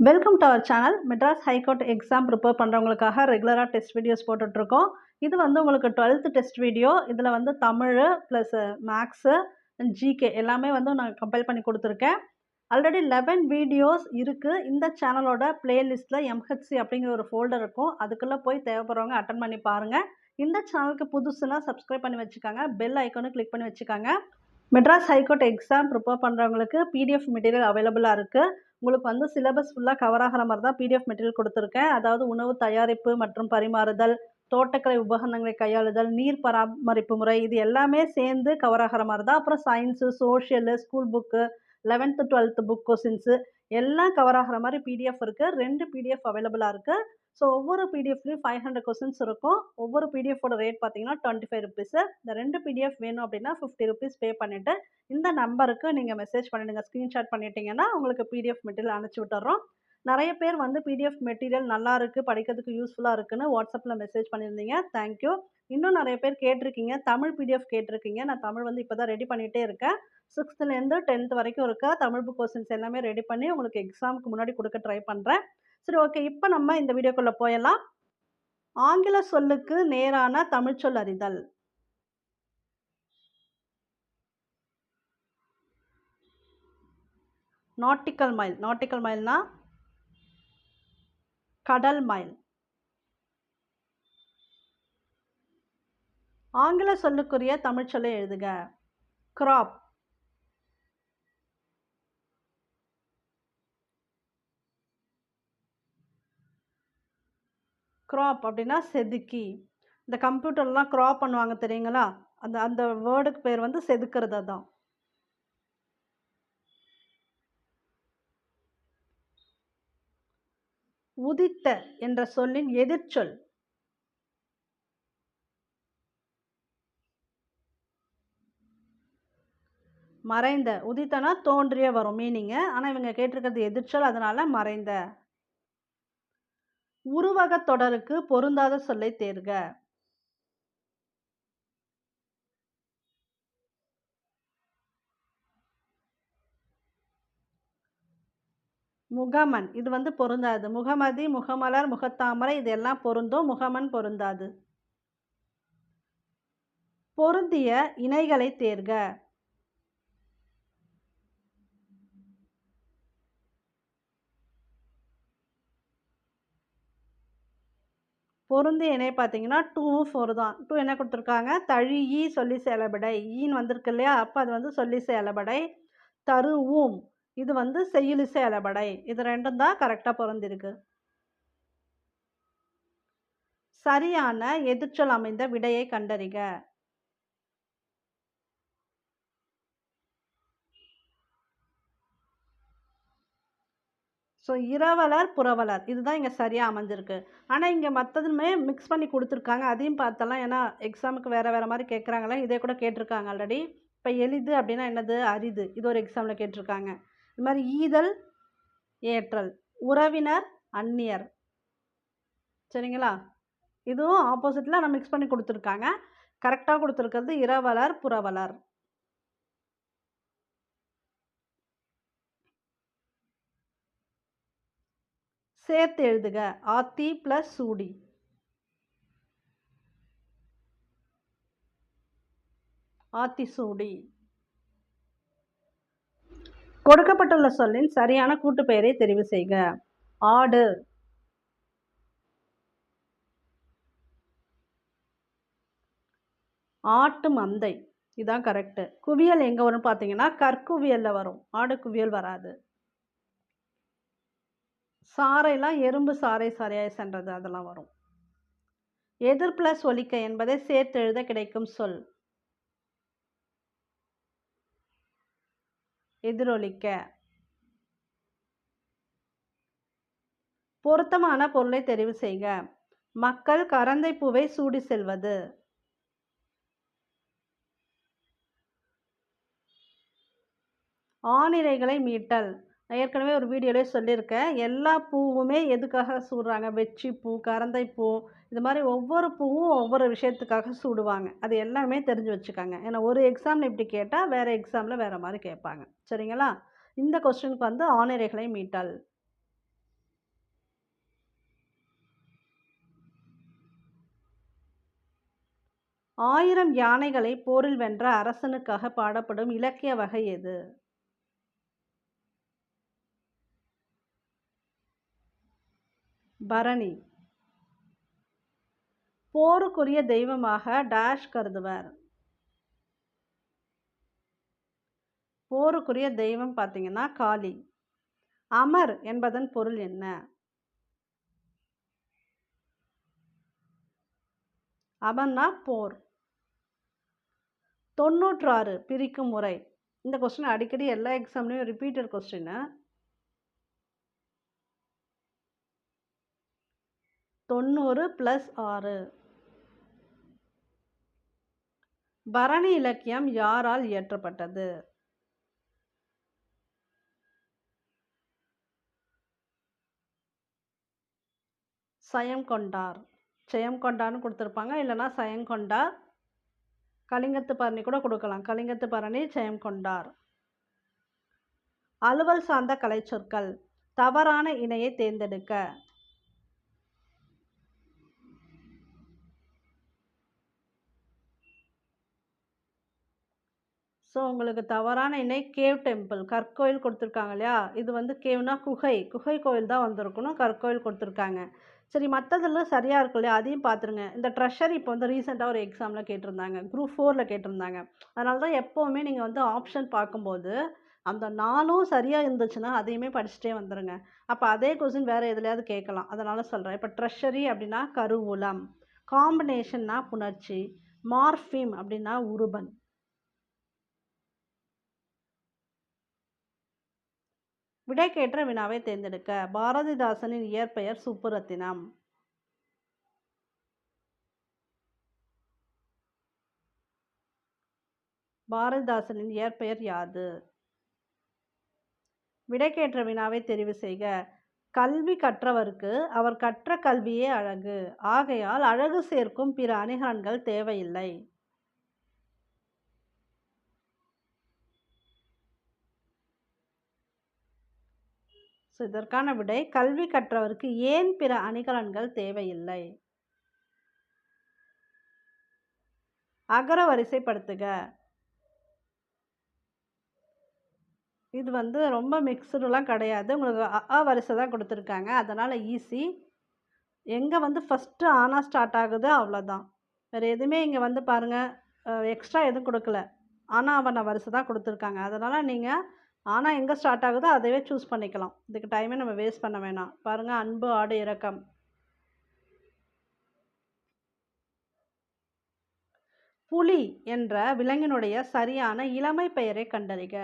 Welcome to our channel Madras high court exam prepare பண்ணுறவங்களுக்காக ரெகுலராக test videos போட்டுட்ருக்கோம். இது வந்து உங்களுக்கு டுவெல்த்து டெஸ்ட் வீடியோ இதில் வந்து தமிழ் ப்ளஸ் மேக்ஸு ஜிகே எல்லாமே வந்து நான் கம்பைல் பண்ணி கொடுத்துருக்கேன். ஆல்ரெடி லெவன் வீடியோஸ் இருக்குது இந்த சேனலோட பிளேலிஸ்ட்டில் எம்ஹெச்சி அப்படிங்கிற ஒரு ஃபோல்டர் இருக்கும். அதுக்குள்ளே போய் தேவைப்படுறவங்க அட்டன் பண்ணி பாருங்கள் இந்த சேனலுக்கு புதுசுனா சப்ஸ்கிரைப் பண்ணி வச்சுக்காங்க. பெல் ஐக்கனும் கிளிக் பண்ணி வச்சுக்காங்க. Madras high court exam prepare பண்ணுறவங்களுக்கு பிடிஎஃப் மெட்டீரியல் அவைலபிளாக இருக்குது உங்களுக்கு வந்து சிலபஸ் ஃபுல்லாக கவர் ஆகிற மாதிரி தான் பிடிஎஃப் மெட்டீரியல் கொடுத்துருக்கேன். அதாவது உணவு தயாரிப்பு மற்றும் பரிமாறுதல் தோட்டக்கலை உபகரணங்களை கையாளுதல் நீர் பராமரிப்பு முறை இது எல்லாமே சேர்ந்து கவர் ஆகிற மாதிரி தான். அப்புறம் science social school book eleventh twelfth book questions எல்லாம் கவர் ஆகிற மாதிரி பிடிஎஃப் இருக்குது ரெண்டு பிடிஎஃப் அவைலபிளாக இருக்குது ஸோ ஒவ்வொரு பிடிஎஃப்லையும் ஃபைவ் ஹண்ட்ரட் கொஸ்டின்ஸ் இருக்கும். ஒவ்வொரு பிடிஎஃபோட ரேட் பார்த்தீங்கன்னா டுவெண்ட்டி ஃபைவ் ருபீஸு இந்த ரெண்டு பிடிஎஃப் வேணும் அப்படின்னா ஃபிஃப்டி ருபீஸ் பே பண்ணிவிட்டு இந்த நம்பருக்கு நீங்கள் மெசேஜ் பண்ணிடுங்க. ஸ்க்ரீன்ஷாட் பண்ணிட்டீங்கன்னா உங்களுக்கு பிடிஎஃப் மெட்டீரியல் அனுப்பிச்சி விட்டுறோம். நிறைய பேர் வந்து பிடிஎஃப் மெட்டீரியல் நல்லா இருக்குது படிக்கிறதுக்கு யூஸ்ஃபுல்லாக இருக்குன்னு வாட்ஸ்அப்பில் மெசேஜ் பண்ணியிருந்தீங்க. தேங்க்யூ இன்னும் நிறைய பேர் கேட்டிருக்கீங்க. தமிழ் பிடிஎஃப் கேட்டிருக்கீங்க. நான் தமிழ் வந்து இப்போ தான் ரெடி பண்ணிகிட்டே இருக்கேன். சிக்ஸ்த்துலேருந்து டென்த் வரைக்கும் இருக்க? தமிழ் புக் கொஸ்டின்ஸ் எல்லாமே ரெடி பண்ணி உங்களுக்கு எக்ஸாமுக்கு முன்னாடி கொடுக்க ட்ரை பண்ணுறேன் சரி ஓகே இப்போ நம்ம இந்த வீடியோக்குள்ளே போயிடலாம் ஆங்கில சொல்லுக்கு நேரான தமிழ்ச்சொல் அறிதல். நாட்டிக்கல் மைல் நாட்டிக்கல் மைல்னா கடல் மைல் ஆங்கில சொல்லுக்குரிய தமிழ்ச்சொல்லை எழுதுக. கிராப் க்ராப் அப்படின்னா செதுக்கி. இந்த கம்ப்யூட்டர்லாம் க்ராப் பண்ணுவாங்க தெரியுங்களா? அந்த அந்த வேர்டுக்கு பேர் வந்து செதுக்கிறது தான் உதித்த என்ற சொல்லின் எதிர்ச்சொல். மறைந்த. உதித்தனா தோன்றிய வரும் மீனிங்கு ஆனால் இவங்க கேட்டிருக்கிறது எதிர்ச்சொல் அதனால மறைந்த. உருவக தொடருக்கு பொருந்தாத சொல்லை தேர்க. முகமன். இது வந்து பொருந்தாது. முகமதி முகமலர் முகத்தாமரை இதெல்லாம் பொருந்தும் முகமன் பொருந்தாது. பொருந்திய இணைகளை தேர்க. பொருந்து இணை பார்த்தீங்கன்னா டூவும் ஃபோர் தான். டூ என்ன கொடுத்துருக்காங்க? தழி ஈ சொல்லி செயலபடை ஈன்னு வந்திருக்கு இல்லையா? அப்போ அது வந்து சொல்லி செயலபடை ஊம். இது வந்து செய்யுளிசை அலபடை இது ரெண்டும் தான் கரெக்டாக பொருந்திருக்கு. சரியான எதிர்ச்சொல் அமைந்த விடையை கண்டறிக. ஸோ இரவலர் புறவலர். இதுதான் இங்கே சரியாக அமைஞ்சிருக்கு. ஆனால் இங்கே மற்றதுமே மிக்ஸ் பண்ணி கொடுத்துருக்காங்க. அதையும் பார்த்தலாம். ஏன்னா எக்ஸாமுக்கு வேறு வேறு மாதிரி கேட்குறாங்களே இதே கூட கேட்டிருக்காங்க ஆல்ரெடி இப்போ எளிது அப்படின்னா என்னது? அரிது. இது ஒரு எக்ஸாமில் கேட்டிருக்காங்க. இது மாதிரி ஈதல் ஏற்றல். உறவினர் அந்நியர். சரிங்களா? இதுவும் ஆப்போசிட்டில் நான் மிக்ஸ் பண்ணி கொடுத்துருக்காங்க. கரெக்டாக கொடுத்துருக்கிறது இரவலர் புறவலர். சேர்த்து எழுதுக. ஆத்தி ப்ளஸ் சூடி ஆத்தி சூடி கொடுக்கப்பட்டுள்ள சொல்லின் சரியான கூட்டுப்பெயரை தெரிவு செய்க. ஆடு. ஆட்டு மந்தை. இதுதான் கரெக்டு குவியல் எங்கே வரும்னு பார்த்தீங்கன்னா கற்குவியலில் வரும். ஆடு குவியல் வராது. சாறைலாம் எறும்பு சாறை சாரையாய் சென்றது அதெல்லாம் வரும். எதிர் பிளஸ் ஒலிக்க என்பதை சேர்த்து எழுத கிடைக்கும் சொல். எதிரொலிக்க. பொருத்தமான பொருளை தெரிவு செய்க. மக்கள் கரந்தை பூவை சூடி செல்வது. ஆணிரைகளை மீட்டல். நான் ஏற்கனவே ஒரு வீடியோலே சொல்லியிருக்கேன். எல்லா பூவுமே எதுக்காக சூடுறாங்க? வெச்சி பூ கரந்தை பூ இது மாதிரி ஒவ்வொரு பூவும் ஒவ்வொரு விஷயத்துக்காக சூடுவாங்க. அது எல்லாமே தெரிஞ்சு வச்சுக்காங்க. ஏன்னா ஒரு எக்ஸாமில் இப்படி கேட்டால் வேறு எக்ஸாமில் வேறு மாதிரி கேட்பாங்க. சரிங்களா? இந்த கொஸ்டினுக்கு வந்து ஆணிரைகளை மீட்டல். ஆயிரம் யானைகளை போரில் வென்ற அரசனுக்காக பாடப்படும் இலக்கிய வகை எது? பரணி. போருக்குரிய தெய்வமாக டேஷ் கருதுவர். போருக்குரிய தெய்வம் பார்த்தீங்கன்னா காளி. அமர் என்பதன் பொருள் என்ன? அமர்னா போர். தொண்ணூற்றாறு பிரிக்கும் முறை. இந்த கொஸ்டின் அடிக்கடி எல்லா எக்ஸாம்லேயும் ரிப்பீட்டட் கொஸ்டின்னு தொண்ணூறு ப்ளஸ் ஆறு. பரணி இலக்கியம் யாரால் இயற்றப்பட்டது? சயம் கொண்டார். சயம் கொண்டான்னு கொடுத்துருப்பாங்க. இல்லைன்னா சயம் கொண்டார் கலிங்கத்து பரணி கூட கொடுக்கலாம். கலிங்கத்து பரணி சயம் கொண்டார். அலுவல் சார்ந்த கலைச்சொற்கள். தவறான இணையை தேர்ந்தெடுக்க. ஸோ உங்களுக்கு தவறான இணை கேவ் டெம்பிள் கற்கோயில் கொடுத்துருக்காங்க இல்லையா? இது வந்து கேவ்னா குகை. குகை கோயில் தான் வந்திருக்கணும். கற்கோயில் கொடுத்துருக்காங்க. சரி மற்றதெல்லாம் சரியாக இருக்கும் இல்லையா? அதையும் பார்த்துருங்க. இந்த ட்ரெஷர் இப்போ வந்து ரீசெண்டாக ஒரு எக்ஸாமில் கேட்டிருந்தாங்க. குரூப் ஃபோரில் கேட்டிருந்தாங்க. அதனால தான் எப்போவுமே நீங்கள் வந்து ஆப்ஷன் பார்க்கும்போது அந்த நாளும் சரியாக இருந்துச்சுன்னா அதையுமே படிச்சுட்டே வந்துடுங்க அப்போ அதே கொஸ்டின் வேறு எதுலையாவது கேட்கலாம். அதனால் சொல்கிறேன் இப்போ ட்ரெஷரி அப்படின்னா கருவூலம். காம்பினேஷன்னா புணர்ச்சி. மார்ஃபிம் அப்படின்னா உருபன் விடைக்கேற்ற வினாவை தேர்ந்தெடுக்க பாரதிதாசனின் இயற்பெயர் சுப்புரத்தினம். பாரதிதாசனின் இயற்பெயர் யாது? விடைக்கேற்ற வினாவை தெரிவு செய்க. கல்வி கற்றவருக்கு அவர் கற்ற கல்வியே அழகு. ஆகையால் அழகு சேர்க்கும் பிற அணிகலன்கள் தேவையில்லை. ஸோ இதற்கான விடை கல்வி கற்றவருக்கு ஏன் பிற அணிகலன்கள் தேவையில்லை? அகர வரிசைப்படுத்துக. இது வந்து ரொம்ப மிக்சடுலாம் கிடையாது. உங்களுக்கு அ வரிசை தான் கொடுத்துருக்காங்க. அதனால் ஈஸி எங்கே வந்து ஃபஸ்ட்டு ஆனால் ஸ்டார்ட் ஆகுது அவ்வளோதான் வேறு எதுவுமே இங்கே வந்து பாருங்கள் எக்ஸ்ட்ரா எதுவும் கொடுக்கல. ஆனால் அவனை வரிசை தான் கொடுத்துருக்காங்க. அதனால் நீங்கள் ஆனால் எங்கே ஸ்டார்ட் ஆகுதோ அதையே சூஸ் பண்ணிக்கலாம். இதுக்கு டைமே நம்ம வேஸ்ட் பண்ண வேணாம். பாருங்கள் அன்பு ஆடு இறக்கம் புலி என்ற விலங்கினுடைய சரியான இளமை பெயரை கண்டறிக.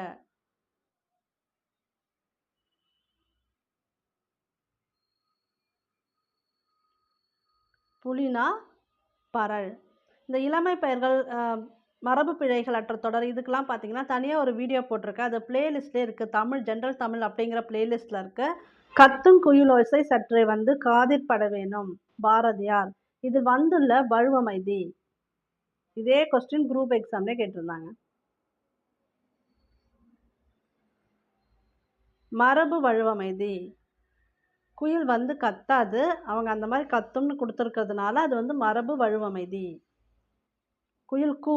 புலினா பரல். இந்த இளமை பெயர்கள் மரபு பிழைகள் அற்ற தொடர். இதுக்கெலாம் பார்த்தீங்கன்னா தனியாக ஒரு வீடியோ போட்டிருக்கேன் அது பிளேலிஸ்ட்லேயே இருக்குது தமிழ் ஜென்ரல் தமிழ் அப்படிங்கிற பிளேலிஸ்ட்டில் இருக்குது கத்தும் குயிலோசை சற்றே வந்து காதிற்பட வேணும் பாரதியார். இது வந்துள்ள வழுவமைதி. இதே கொஸ்டின் குரூப் எக்ஸாம்லேயே கேட்டிருந்தாங்க. மரபு வழுவமைதி. குயில் வந்து கத்தாது. அவங்க அந்த மாதிரி கத்தும்னு கொடுத்துருக்கிறதுனால அது வந்து மரபு வழுவமைதி. குயில் கூ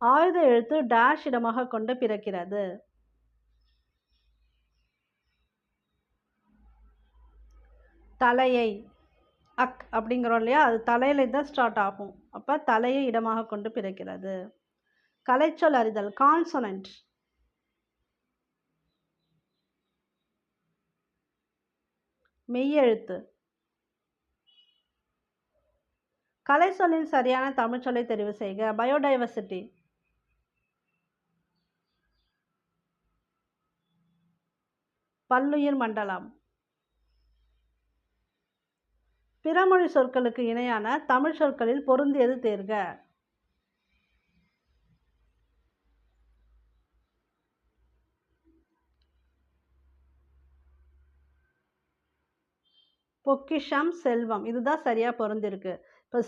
ஆயுத எழுத்து டேஷ் இடமாக கொண்டு பிறக்கிறது. தலையை அக் அப்படிங்கிறோம் இல்லையா? அது தலையில் தான் ஸ்டார்ட் ஆகும். அப்போ தலையை இடமாக கொண்டு பிறக்கிறது. கலைச்சொல் அறிதல் கான்சனன்ட் மெய்யெழுத்து. கலைச்சொல்லின் சரியான தமிழ்ச்சொல்லை தெரிவு செய்க. பயோடைவர்சிட்டி பல்லுயிர் மண்டலம். பிறமொழி சொற்களுக்கு இணையான தமிழ் சொற்களில் பொருந்தியது தேர்க. பொக்கிஷம் செல்வம் இதுதான் சரியாக பொருந்திருக்கு. இப்போ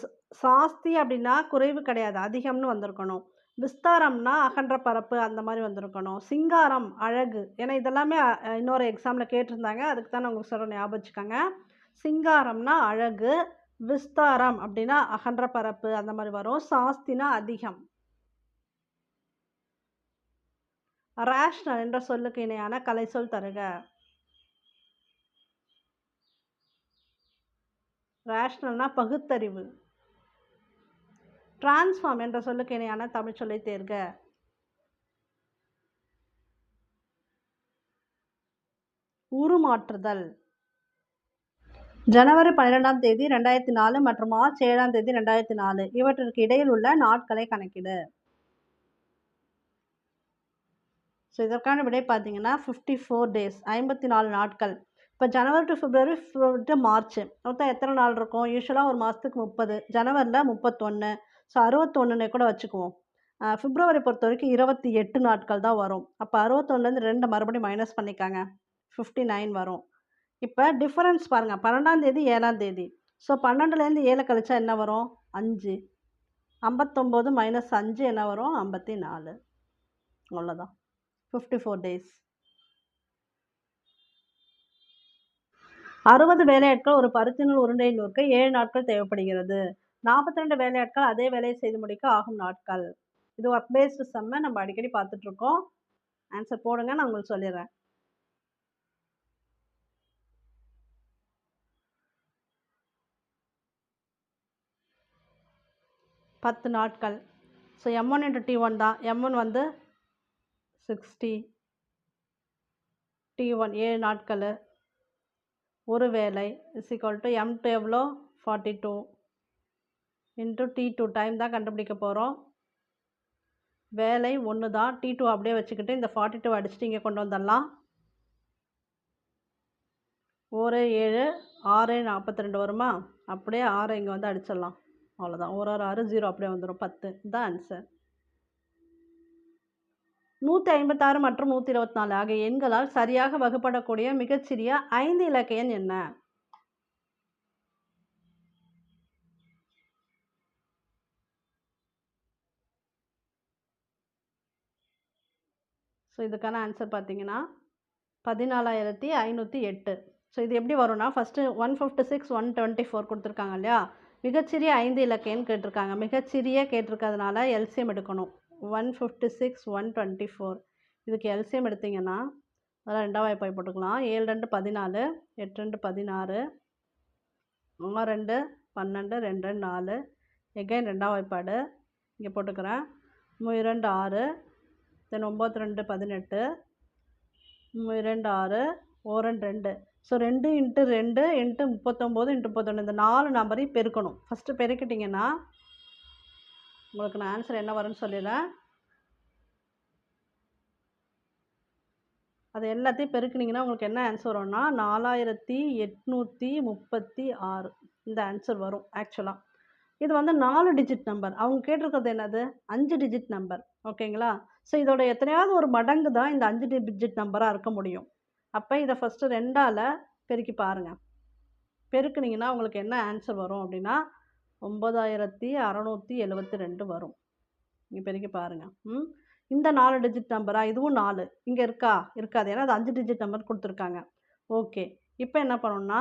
சாஸ்தி அப்படின்னா குறைவு கிடையாது அதிகம்னு வந்திருக்கணும். விஸ்தாரம்னா அகன்ற பரப்பு அந்த மாதிரி வந்திருக்கணும். சிங்காரம் அழகு ஏன்னா இதெல்லாமே இன்னொரு எக்ஸாமில் கேட்டிருந்தாங்க. அதுக்கு தான் நான் உங்களுக்கு சொல்கிறேன் ஞாபகம் வச்சுக்கோங்க சிங்காரம்னா அழகு விஸ்தாரம் அப்படின்னா அகன்ற பரப்பு அந்த மாதிரி வரும். சாஸ்தினா அதிகம். ரேஷ்னல் என்ற சொல்லுக்கு இணையான கலை சொல் தருக ரேஷ்னல்னா பகுத்தறிவு. டிரான்ஸ்ஃபார்ம் என்ற சொல்லுக்கு இணையான தமிழ் சொல்லை தேர்க. உருமாற்றுதல். ஜனவரி பன்னிரெண்டாம் தேதி ரெண்டாயிரத்தி நாலு மற்றும் மார்ச் ஏழாம் தேதி ரெண்டாயிரத்தி நாலு. இவற்றிற்கு இடையில் உள்ள நாட்களை கணக்கிடு. ஸோ இதற்கான விடை பார்த்தீங்கன்னா ஃபிஃப்டி ஃபோர் டேஸ் ஐம்பத்தி நாலு நாட்கள். இப்போ January to February to March மொத்தம் எத்தனை நாள் இருக்கும்? யூஸ்வலாக ஒரு மாதத்துக்கு முப்பது. ஜனவரியில் முப்பத்தொன்று ஸோ அறுபத்தொன்னுனே கூட வச்சுக்குவோம். பிப்ரவரி பொறுத்த வரைக்கும் இருபத்தி எட்டு நாட்கள் தான் வரும். அப்போ அறுபத்தொன்னுலேருந்து ரெண்டு மறுபடியும் மைனஸ் பண்ணிக்காங்க. ஃபிஃப்டி நைன் வரும். இப்போ டிஃப்ரென்ஸ் பாருங்கள் பன்னெண்டாம் தேதி ஏழாம் தேதி. ஸோ பன்னெண்டுலேருந்து ஏழு கழிச்சா என்ன வரும்? அஞ்சு. ஐம்பத்தொம்போது மைனஸ் அஞ்சு என்ன வரும்? ஐம்பத்தி நாலு. அவ்வளோதான் ஃபிஃப்டி ஃபோர் டேஸ் அறுபது வேலையாட்கள் ஒரு பருத்தினுள் உருண்டை நூறுக்கு ஏழு நாட்கள் தேவைப்படுகிறது. நாற்பத்தி ரெண்டு வேலையாட்கள் அதே வேலையை செய்து முடிக்க ஆகும் நாட்கள். இது ஒர்க் பேஸ்டு செம்மை நம்ம அடிக்கடி பார்த்துட்ருக்கோம். ஆன்சர் போடுங்க நான் உங்களுக்கு சொல்லிடுறேன். பத்து நாட்கள். So M one into T one தான். எம் ஒன் வந்து சிக்ஸ்டி டி ஒன் ஏழு நாட்கள். ஒரு வேலை is equal to M two எவ்வளோ forty two into T two time தான் கண்டுபிடிக்க போகிறோம் வேலை ஒன்று தான். டி டூ அப்படியே வச்சுக்கிட்டு இந்த ஃபார்ட்டி டூ அடிச்சுட்டு இங்கே கொண்டு வந்துடலாம். ஒரு ஏழு ஆறு நாற்பத்தி ரெண்டு வருமா? அப்படியே ஆறு இங்கே வந்து அடிச்சிடலாம். அவ்வளோதான் ஒரு ஒரு ஆறு ஜீரோ அப்படியே வந்துடும் பத்து. தான் ஆன்சர் நூற்றி ஐம்பத்தாறு மற்றும் நூற்றி இருபத்தி நாலு ஆகிய எண்களால் சரியாக வகுப்படக்கூடிய மிகச்சிறிய ஐந்து இலக்கியன் என்ன? ஸோ இதுக்கான ஆன்சர் பார்த்தீங்கன்னா பதினாலாயிரத்தி ஐநூற்றி எட்டு. ஸோ இது எப்படி வரும்னா first one fifty six one twenty four கொடுத்துருக்காங்க இல்லையா? மிகச்சிறிய ஐந்து இலக்கைன்னு கேட்டிருக்காங்க. மிகச்சிறிய கேட்டிருக்கிறதுனால எல்சிஎம் எடுக்கணும். One fifty six one twenty four இதுக்கு எல்சிஎம் எடுத்திங்கன்னா அதெல்லாம் ரெண்டாவது வாய்ப்பாய் போட்டுக்கலாம். ஏழு ரெண்டு பதினாலு எட்டு ரெண்டு பதினாறு ஆறு ரெண்டு பன்னெண்டு ரெண்டு ரெண்டு நாலு. எகைன் ரெண்டாம் வாய்ப்பாடு. இங்கே போட்டுக்கிறேன். இரண்டு ஆறு தென் ஒம்பது ரெண்டு பதினெட்டு இரண்டு ஆறு ஓரன் ரெண்டு ரெண்டு. ஸோ ரெண்டு இன்ட்டு ரெண்டு இன்ட்டு முப்பத்தொம்போது இன்ட்டு முப்பத்தொன்று. இந்த நாலு நம்பரையும் பெருக்கணும். ஃபஸ்ட்டு பெருக்கிட்டிங்கன்னா உங்களுக்கு நான் ஆன்சர் என்ன வரும்னு சொல்லிடுறேன். அது எல்லாத்தையும் பெருக்குனிங்கன்னா உங்களுக்கு என்ன ஆன்சர் வரும்னா நாலாயிரத்தி எட்நூற்றி முப்பத்தி ஆறு. இந்த ஆன்சர் வரும் ஆக்சுவலாக இது வந்து நாலு டிஜிட் நம்பர் அவங்க கேட்டிருக்கிறது என்னது? அஞ்சு டிஜிட் நம்பர் ஓகேங்களா ஸோ இதோட எத்தனையாவது ஒரு மடங்கு தான் இந்த அஞ்சு டிஜிட் நம்பராக இருக்க முடியும். அப்போ இதை ஃபஸ்ட்டு ரெண்டால் பெருக்கி பாருங்கள் பெருக்குனிங்கன்னா உங்களுக்கு என்ன ஆன்சர் வரும் அப்படின்னா ஒம்பதாயிரத்தி அறநூற்றி எழுபத்தி ரெண்டு வரும். நீங்கள் பெருக்கி பாருங்கள் ம்? இந்த நாலு டிஜிட் நம்பரா இதுவும் நாலு. இங்கே இருக்கா? இருக்காது. ஏன்னா அது அஞ்சு டிஜிட் நம்பர் கொடுத்துருக்காங்க. ஓகே. இப்போ என்ன பண்ணணும்னா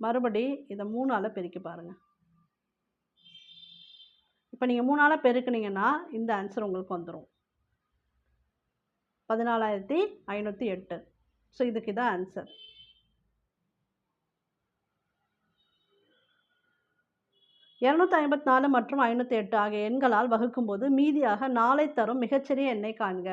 மறுபடி இதை மூணால் பெருக்கி பாருங்கள் இப்போ நீங்கள் மூணால் பெருக்குனீங்கன்னா இந்த ஆன்சர் உங்களுக்கு வந்துடும் பதினாலாயிரத்தி ஐநூற்றி எட்டு. ஸோ இதுக்கு இதான் ஆன்சர் இரநூத்தி ஐம்பத்தி நாலு மற்றும் ஐநூற்றி எட்டு ஆகிய எண்களால் வகுக்கும்போது மீதியாக நாளை தரும் மிகச்சிறிய எண்ணை காண்க.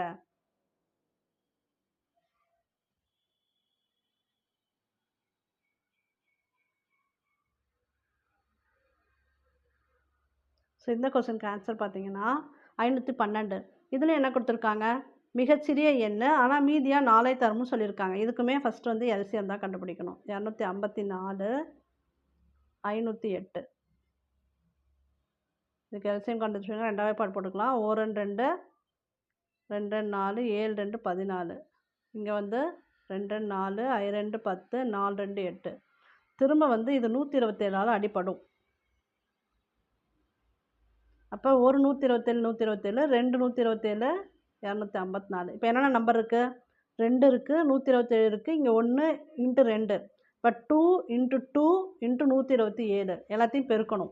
ஸோ இந்த கொஸ்டினுக்கு ஆன்சர் பார்த்தீங்கன்னா ஐநூற்றி பன்னெண்டு. இதில் என்ன கொடுத்துருக்காங்க? மிகச்சிறிய எண் ஆனால் மீதியாக நாளை தரும்னு சொல்லியிருக்காங்க. இதுக்குமே ஃபஸ்ட்டு வந்து எல்சிஎம் தான் கண்டுபிடிக்கணும். இரநூத்தி ஐம்பத்தி நாலு ஐநூற்றி எட்டு. இதுக்கு எல்சிஎம் கண்டுபிடிச்சிங்க ரெண்டாவே பாடு போட்டுக்கலாம். ஓ ரெண்டு ரெண்டு. ரெண்டு ரெண்டு நாலு. ஏழு ரெண்டு பதினாலு. இங்கே வந்து ரெண்டு ரெண்டு நாலு ஐ ரெண்டு பத்து நாலு ரெண்டு எட்டு. திரும்ப வந்து இது நூற்றி இருபத்தேழால் அடிப்படும் அப்போ ஒரு நூற்றி இருபத்தேழு நூற்றி இருபத்தேழு ரெண்டு நூற்றி இருபத்தேழு இரநூத்தி ஐம்பத்தி நாலு. இப்போ என்னென்ன நம்பர் இருக்குது ரெண்டு இருக்குது நூற்றி இருபத்தேழு இருக்குது இங்கே ஒன்று இன்ட்டு ரெண்டு. இப்போ டூ இன்ட்டு டூ இன்ட்டு நூற்றி இருபத்தி ஏழு. எல்லாத்தையும் பெருக்கணும்.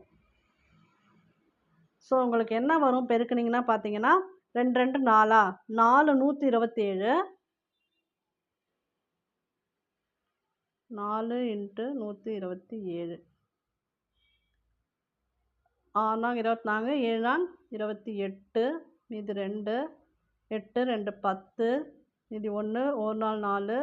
ஸோ உங்களுக்கு என்ன வரும்? பெருக்குனிங்கன்னா பார்த்தீங்கன்னா ரெண்டு ரெண்டு நாலா? நாலு நூற்றி இருபத்தேழு நாலு இன்ட்டு நூற்றி இருபத்தி ஏழு. ஆறுனாங்க இருபத்தி நான்கு ஏழாங் இருபத்தி எட்டு மீது ரெண்டு. எட்டு ரெண்டு பத்து மீதி ஒன்று ஒரு நாள் நாலு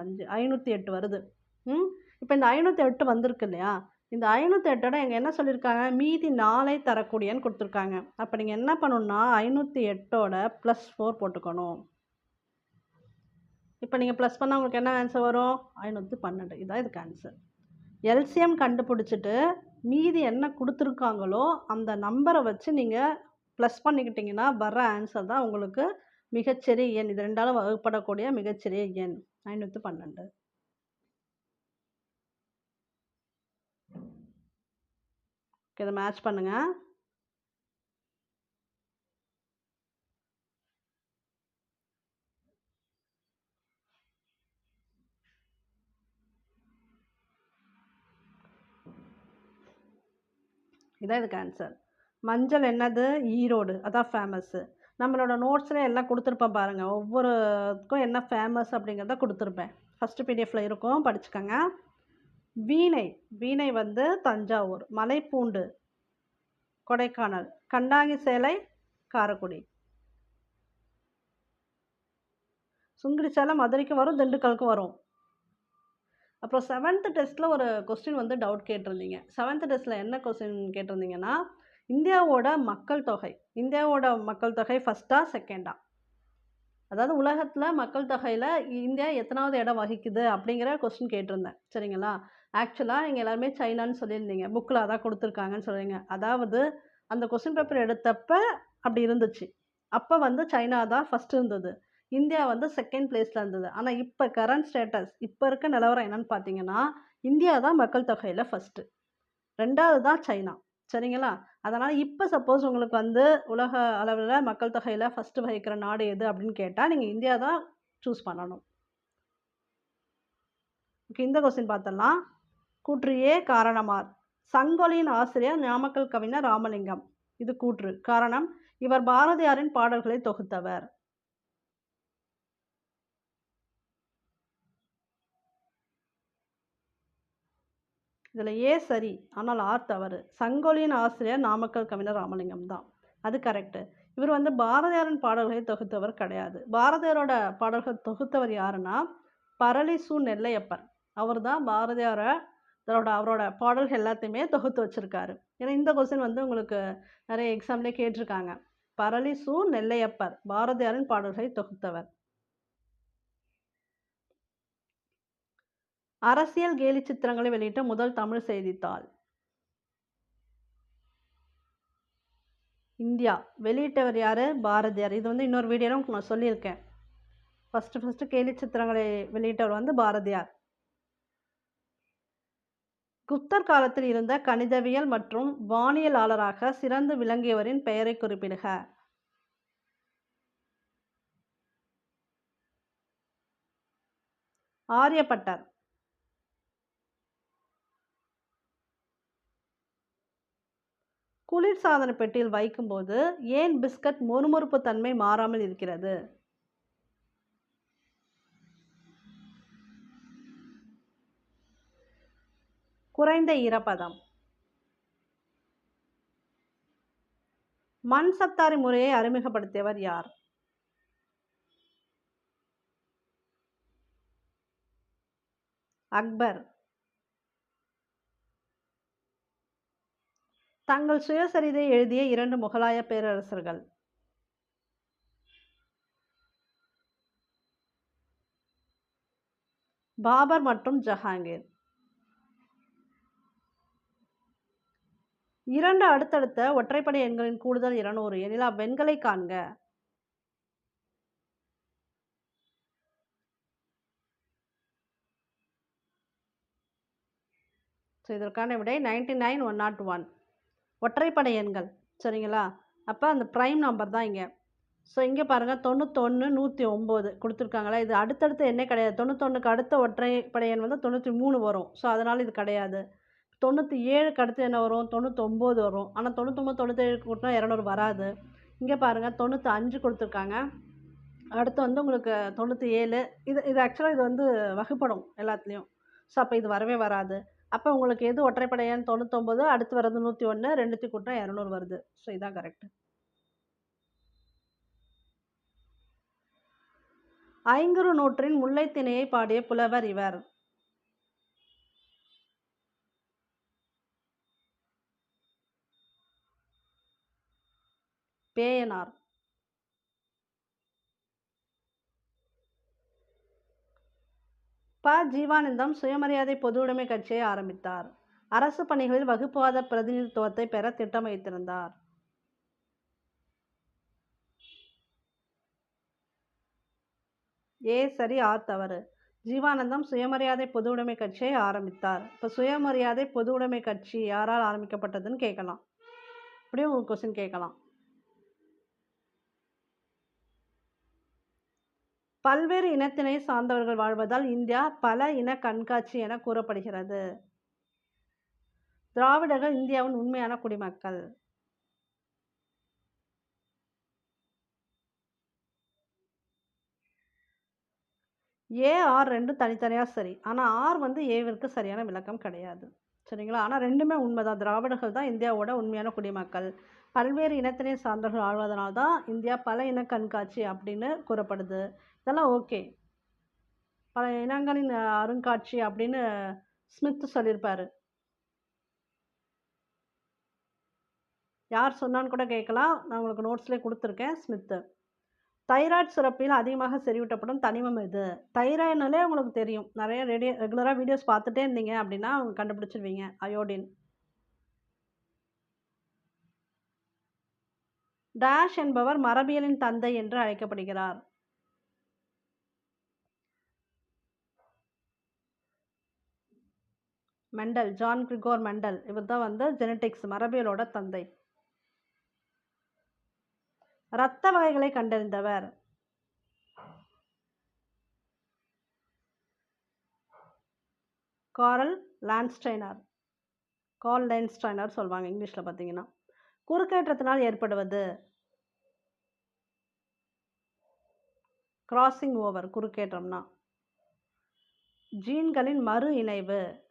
அஞ்சு ஐநூற்றி எட்டு வருது. ம்? இப்போ இந்த ஐநூற்றி எட்டு வந்திருக்கு இல்லையா? இந்த ஐநூற்றி எட்டோட எங்கள் என்ன சொல்லியிருக்காங்க? மீதி நாளை தரக்கூடியன்னு கொடுத்துருக்காங்க. அப்போ நீங்கள் என்ன பண்ணணுன்னா ஐநூற்றி எட்டோட ப்ளஸ் ஃபோர் போட்டுக்கணும். இப்போ நீங்கள் ப்ளஸ் பண்ணால் உங்களுக்கு என்ன ஆன்சர் வரும்? ஐநூற்றி பன்னெண்டு. இதுதான் இதுக்கு ஆன்சர் எல்சிஎம் கண்டுபிடிச்சிட்டு மீதி என்ன கொடுத்துருக்காங்களோ அந்த நம்பரை வச்சு நீங்கள் ப்ளஸ் பண்ணிக்கிட்டிங்கன்னா வர்ற ஆன்சர் தான் உங்களுக்கு மிகச்சிறிய எண். இது ரெண்டாலும் வகுப்படக்கூடிய மிகச்சிறிய எண். ஐநூற்றி பன்னெண்டு. ஓகே இதை மேட்ச் பண்ணுங்கள் இதான் இதுக்கு ஆன்சர் மஞ்சள் என்னது? ஈரோடு. அதான் ஃபேமஸ்ஸு நம்மளோட நோட்ஸில் எல்லாம் கொடுத்துருப்பேன் பாருங்கள் ஒவ்வொருக்கும் என்ன ஃபேமஸ் அப்படிங்கிறத கொடுத்துருப்பேன். ஃபஸ்ட்டு பிடிஎஃப்பில் இருக்கும். படிச்சுக்கோங்க. வீணை. வீணை வந்து தஞ்சாவூர். மலைப்பூண்டு. கொடைக்கானல். கண்டாங்கி சேலை காரைக்குடி. சுங்கிடி சேலை மதுரைக்கு வரும் திண்டுக்கலுக்கு வரும். அப்புறம் செவன்த்து டெஸ்ட்டில் ஒரு கொஸ்டின் வந்து டவுட் கேட்டிருந்தீங்க. செவன்த்து டெஸ்ட்டில் என்ன கொஸ்டின் கேட்டிருந்தீங்கன்னா இந்தியாவோட மக்கள் தொகை இந்தியாவோட மக்கள் தொகை ஃபஸ்ட்டா செகண்டா அதாவது உலகத்தில் மக்கள் தொகையில் இந்தியா எத்தனாவது இடம் வகிக்குது அப்படிங்கிற கொஸ்டின் கேட்டிருந்தேன். சரிங்களா? ஆக்சுவலாக நீங்கள் எல்லாருமே சைனான்னு சொல்லியிருந்தீங்க. புக்கில் அதான் கொடுத்துருக்காங்கன்னு சொல்கிறீங்க அதாவது அந்த கொஸ்டின் பேப்பர் எடுத்தப்ப அப்படி இருந்துச்சு. அப்போ வந்து சைனா தான் ஃபஸ்ட்டு இருந்தது. இந்தியா வந்து செகண்ட் பிளேஸில் இருந்தது. ஆனால் இப்போ கரண்ட் ஸ்டேட்டஸ் இப்போ இருக்க நிலவரம் என்னன்னு பார்த்தீங்கன்னா இந்தியா தான் மக்கள் தொகையில் ஃபஸ்ட்டு ரெண்டாவது தான் சைனா. சரிங்களா? அதனால் இப்போ சப்போஸ் உங்களுக்கு வந்து உலக அளவில் மக்கள் தொகையில் ஃபஸ்ட்டு வகிக்கிற நாடு எது அப்படின்னு கேட்டால் நீங்கள் இந்தியா தான் சூஸ் பண்ணணும். ஓகே இந்த கொஸ்டின் பார்த்தலாம் கூற்றியே காரணமார். சங்கொலியின் ஆசிரியர் நாமக்கல் கவிஞர் ராமலிங்கம். இது கூற்று. காரணம் இவர் பாரதியாரின் பாடல்களை தொகுத்தவர். இதில் ஏ சரி. ஆனால் ஆர் தவறு. சங்கொலியின் ஆசிரியர் நாமக்கல் கவிஞர் ராமலிங்கம் தான். அது கரெக்டு இவர் வந்து பாரதியாரின் பாடல்களை தொகுத்தவர் கிடையாது. பாரதியாரோட பாடல்கள் தொகுத்தவர் யாருன்னா பரளிசு நெல்லையப்பர் அவர் தான் பாரதியார அவரோட அவரோட பாடல்கள் எல்லாத்தையுமே தொகுத்து வச்சுருக்காரு. ஏன்னா இந்த கொஸ்டின் வந்து உங்களுக்கு நிறைய எக்ஸாம்லேயே கேட்டிருக்காங்க. பரளி சு நெல்லையப்பர் பாரதியாரின் பாடல்களை தொகுத்தவர். அரசியல் கேலி சித்திரங்களை வெளியிட்ட முதல் தமிழ் செய்தித்தாள். இந்தியா. வெளியிட்டவர் யார்? பாரதியார். இது வந்து இன்னொரு வீடியோவில் உங்களுக்கு நான் சொல்லியிருக்கேன். ஃபஸ்ட்டு ஃபஸ்ட்டு கேலி சித்திரங்களை வெளியிட்டவர் வந்து பாரதியார். குப்தர் காலத்தில் இருந்த கணிதவியல் மற்றும் வானியலாளராக சிறந்து விளங்கியவரின் பெயரை குறிப்பிடுக. ஆரியப்பட்டர். குளிர்சாதன பெட்டியில் வைக்கும்போது ஏன் பிஸ்கட் மொறுமொறுப்பு தன்மை மாறாமல் இருக்கிறது? குறைந்த ஈரப்பதம். மண் சத்தாரி முறையை அறிமுகப்படுத்தியவர் யார்? அக்பர். தங்கள் சுயசரிதை எழுதிய இரண்டு முகலாய பேரரசர்கள். பாபர் மற்றும் ஜஹாங்கீர். இரண்டு அடுத்தடுத்த ஒற்றைப்படை எண்களின் கூடுதல் இருநூறு. எனில் அவ்வெண்களை காண்க. ஸோ இதற்கான விடை ninety nine one nought one ஒற்றைப்படை எண்கள் சரிங்களா? அப்போ அந்த ப்ரைம் நம்பர் தான் இங்கே. ஸோ இங்கே பாருங்கள் தொண்ணூத்தொன்று நூற்றி ஒம்பது கொடுத்துருக்காங்களா? இது அடுத்தடுத்து என்ன கிடையாது. தொண்ணூத்தொன்றுக்கு அடுத்த ஒற்றைப்படை எண் வந்து தொண்ணூற்றி மூணு வரும். ஸோ அதனால் இது கிடையாது. தொண்ணூற்றி ஏழுக்கு அடுத்து என்ன வரும்? தொண்ணூத்தொம்பது வரும். ஆனால் தொண்ணூத்தொம்பது தொண்ணூற்றேழு கூட்டினா இரநூறு வராது. இங்கே பாருங்கள் தொண்ணூற்றி அஞ்சு கொடுத்துருக்காங்க. அடுத்து வந்து உங்களுக்கு தொண்ணூற்றி ஏழு இது இது ஆக்சுவலாக இது வந்து வகுப்படும் எல்லாத்துலேயும். ஸோ அப்போ இது வரவே வராது. அப்போ உங்களுக்கு எது ஒற்றைப்படையான்னு தொண்ணூத்தொம்பது அடுத்து வர்றது நூற்றி ஒன்று ரெண்டுத்தி கூட்டம் இரநூறு வருது. ஸோ இதான் கரெக்ட் ஐங்குறு நூற்றின் முல்லைத்திணையை பாடிய புலவர் இவர். பேயனார். ப ஜீவானந்தம் சுயமரியாதை பொதுவுடைமை கட்சியை ஆரம்பித்தார். அரசு பணிகளில் வகுப்புவாத பிரதிநிதித்துவத்தை பெற திட்டம் வைத்திருந்தார். ஏ சரி ஆ தவறு. ஜீவானந்தம் சுயமரியாதை பொதுவுடைமை கட்சியை ஆரம்பித்தார். இப்போ சுயமரியாதை பொதுவுடைமை கட்சி யாரால் ஆரம்பிக்கப்பட்டதுன்னு கேட்கலாம். அப்படியே உங்களுக்கு கொஸ்டின் கேட்கலாம். பல்வேறு இனத்தினை சார்ந்தவர்கள் வாழ்வதால் இந்தியா பல இன கண்காட்சி என கூறப்படுகிறது. திராவிடர்கள் இந்தியாவின் உண்மையான குடிமக்கள். ஏ ஆர் ரெண்டும் தனித்தனியாக சரி. ஆனால் ஆர் வந்து ஏவிற்கு சரியான விளக்கம் கிடையாது. சரிங்களா? ஆனால் ரெண்டுமே உண்மைதான். திராவிடர்கள் தான் இந்தியாவோட உண்மையான குடிமக்கள். பல்வேறு இனத்தினை சார்ந்தவர்கள் ஆழ்வதனால் தான் இந்தியா பல இன கண்காட்சி அப்படின்னு கூறப்படுது. இதெல்லாம் ஓகே. பல இனங்களின் அருங்காட்சி அப்படின்னு ஸ்மித் சொல்லியிருப்பார் யார் சொன்னான்னு கூட கேட்கலாம். நான் உங்களுக்கு நோட்ஸ்லேயே கொடுத்துருக்கேன் ஸ்மித்து தைராய்டு சுரப்பியில் அதிகமாக செறிவூட்டப்படும் தனிமம் இது. தைராய்டுனாலே உங்களுக்கு தெரியும். நிறைய ரெடி ரெகுலராக வீடியோஸ் பார்த்துட்டே இருந்தீங்க அப்படின்னா அவங்க கண்டுபிடிச்சிருவீங்க. அயோடின். டேஷ் என்பவர் மரபியலின் தந்தை என்று அழைக்கப்படுகிறார். மெண்டல் ஜான் கிரிகோர் மெண்டல் இவர் தான் வந்து ஜெனட்டிக்ஸ் மரபியலோட தந்தை. இரத்த வகைகளை கண்டறிந்தவர். காரல் லான்ஸ்டைனர் கால் லேன்ஸ்டைனர் சொல்லுவாங்க இங்கிலீஷில் பார்த்தீங்கன்னா. குறுக்கேற்றத்தினால் ஏற்படுவது. Crossing over குறுக்கேற்றம்னா. ஜீன்களின் மறு இணைவு.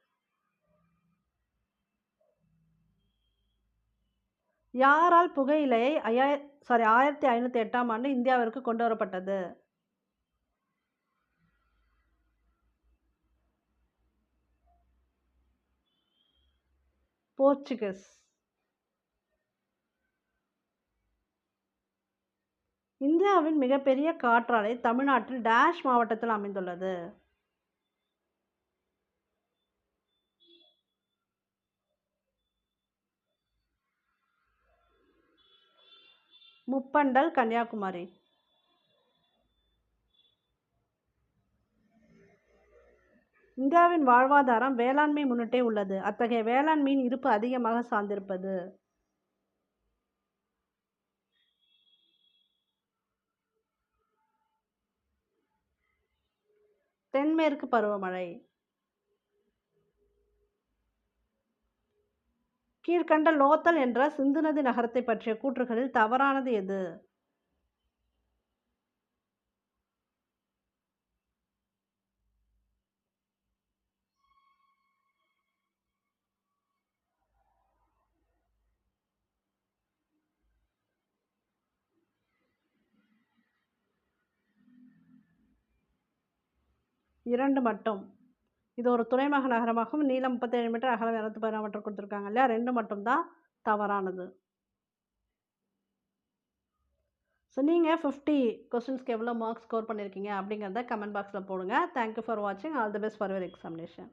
யாரால் புகையிலையை ஐயா சாரி ஆயிரத்தி ஐநூற்றி எட்டாம் ஆண்டு இந்தியாவிற்கு கொண்டு வரப்பட்டது? போர்ச்சுகஸ். இந்தியாவின் மிகப்பெரிய காற்றாலை தமிழ்நாட்டில் டேஷ் மாவட்டத்தில் அமைந்துள்ளது. முப்பண்டல் கன்னியாகுமரி. இந்தியாவின் வாழ்வாதாரம் வேளாண்மை முன்னிட்டே உள்ளது. அத்தகைய வேளாண்மையின் இருப்பு அதிகமாக சார்ந்திருப்பது. தென்மேற்கு பருவமழை. கீழ்கண்ட லோத்தல் என்ற சிந்து நதி நகரத்தை பற்றிய கூற்றுகளில் தவறானது எது? இரண்டு மட்டும். இது ஒரு துறைமுக நகரமாகவும் நீளம் முப்பத்தேழு மீட்டர் அகலம் இரநூத்தி பதினாறு மீட்டர் கொடுத்துருக்காங்க இல்லையா? ரெண்டு மட்டும்தான் தவறானது. ஸோ நீங்கள் ஃபிஃப்டி கொஸ்டின்ஸ்க்கு எவ்வளோ மார்க்ஸ் ஸ்கோர் பண்ணியிருக்கீங்க அப்படிங்கிறத கமெண்ட் பாக்ஸில் போடுங்க. தேங்க்யூ ஃபார் வாட்சிங் all the best for your examination